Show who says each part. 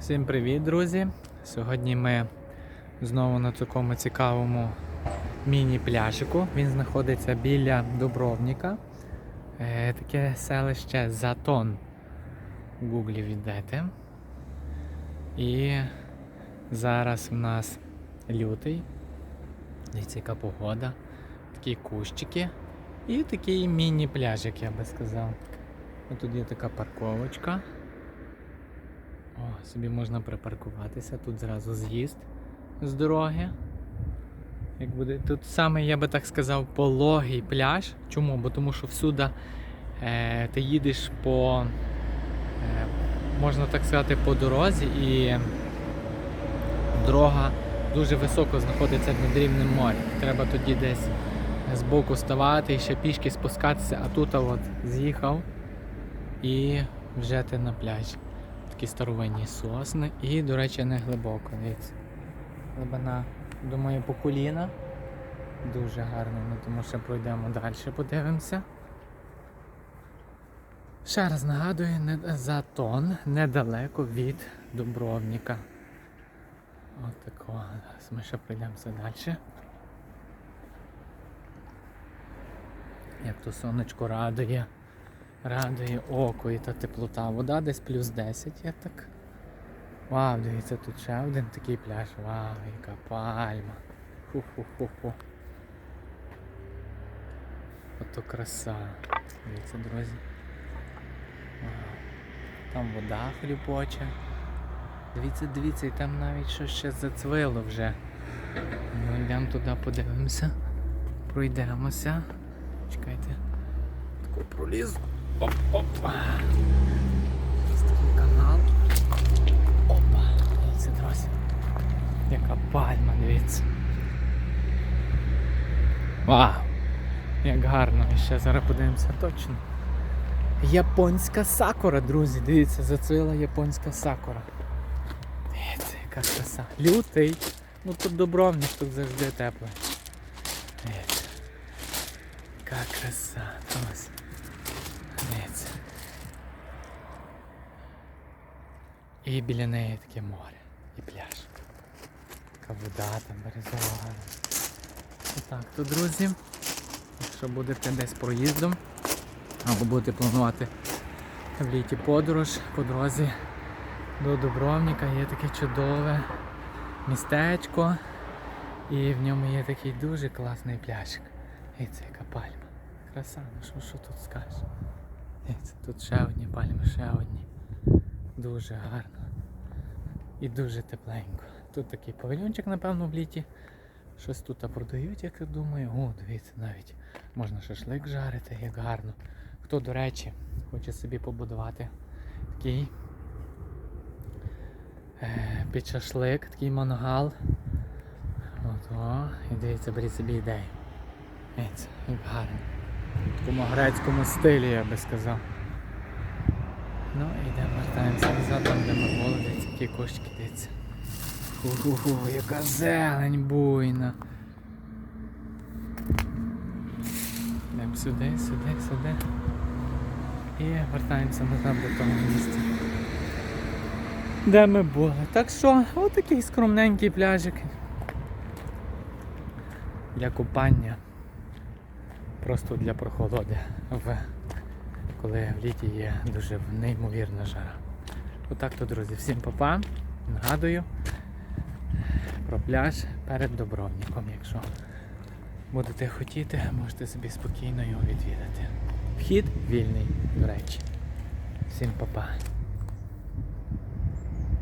Speaker 1: Всім привіт, друзі! Сьогодні ми знову на такому цікавому міні-пляжику. Він знаходиться біля Дубровніка. Е, таке селище Затон. В гуглі віддайте. І зараз в нас лютий. Дивіться, яка погода. Такі кущики. І такий міні-пляжик, я би сказав. Тут є така парковочка. О, собі можна припаркуватися, тут зразу з'їзд з дороги. Як буде, тут саме, я би так сказав, пологий пляж. Чому? Бо тому що всюди е, ти їдеш по, е, можна так сказати, по дорозі і дорога дуже високо знаходиться над рівнем моря. Треба тоді десь збоку ставати і ще пішки спускатися, а тут от з'їхав і вже ти на пляжі такі старовинні сосни і, до речі, не глибоко. Дивіться. Глибина, думаю, по коліна. Дуже гарно, ну, тому що пройдемо далі, подивимося. Ще раз нагадую, не, затон недалеко від Дубровніка. От такого. Зараз ми ще пройдемося далі. Як то сонечко радує радує око і та теплота. Вода десь плюс 10 є так. Вау, дивіться, тут ще один такий пляж. Вау, яка пальма. Ху-ху-ху-ху. Ото краса. Дивіться, друзі. Вау. Там вода хлюпоче. Дивіться, дивіться, і там навіть щось ще зацвило вже. Ну йдемо туди, подивимося. Пройдемося. Чекайте. Тако пролізу. Оп, оп. Ось такий канал. Опа. Дивіться, друзі. Яка пальма, дивіться. Вау! Як гарно. І ще зараз подивимося точно. Японська сакура, друзі, дивіться, зацвіла японська сакура. Дивіться, яка краса. Лютий. Ну тут Дубровник, тут завжди тепло. Дивіться. Яка краса. Ось. Дивіться. І біля неї таке море. І пляж. Така вода там березова. Отак, то друзі. Якщо будете десь проїздом, або будете планувати в літі подорож по дорозі до Дубровніка, є таке чудове містечко. І в ньому є такий дуже класний пляжик. І це яка пальма. Краса, ну що, що тут скажеш? Дивіться, Тут ще одні пальми, ще одні. Дуже гарно. І дуже тепленько. Тут такий павільончик, напевно, в літі. Щось тут продають, як я думаю. О, дивіться, навіть можна шашлик жарити, як гарно. Хто, до речі, хоче собі побудувати такий е, під шашлик, такий мангал. От, о, і дивіться, беріть собі ідею. Дивіться, як гарно. В такому грецькому стилі, я би сказав. Ну і йдемо, вертаємося назад, там де ми були, які кошики, дивіться. Ху-ху-ху, яка зелень буйна. Йдемо сюди, сюди, сюди. І вертаємося назад до того місця. Де ми були. Так що, отакий скромненький пляжик. Для купання. Просто для прохолоди, в, коли в літі є дуже неймовірна жара. Отак то, друзі, всім папа. Нагадую про пляж перед Добровником. Якщо будете хотіти, можете собі спокійно його відвідати. Вхід вільний, до речі. Всім папа.